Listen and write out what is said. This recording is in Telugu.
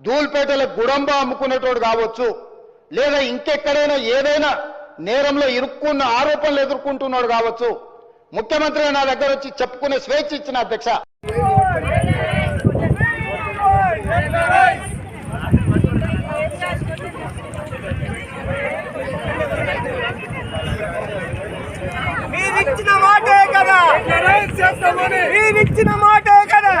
ధూల్పేటల గుడంబ అమ్ముకునేటోడు కావచ్చు లేదా ఇంకెక్కడైనా ఏదైనా నేరంలో ఇరుక్కున్న ఆరోపణలు ఎదుర్కొంటున్నాడు కావచ్చు. ముఖ్యమంత్రి నా దగ్గర వచ్చి చెప్పుకునే స్వేచ్ఛ ఇచ్చిన అధ్యక్ష. మీరిచ్చిన మాటే కదా. మీరిచ్చిన మాటే కదా.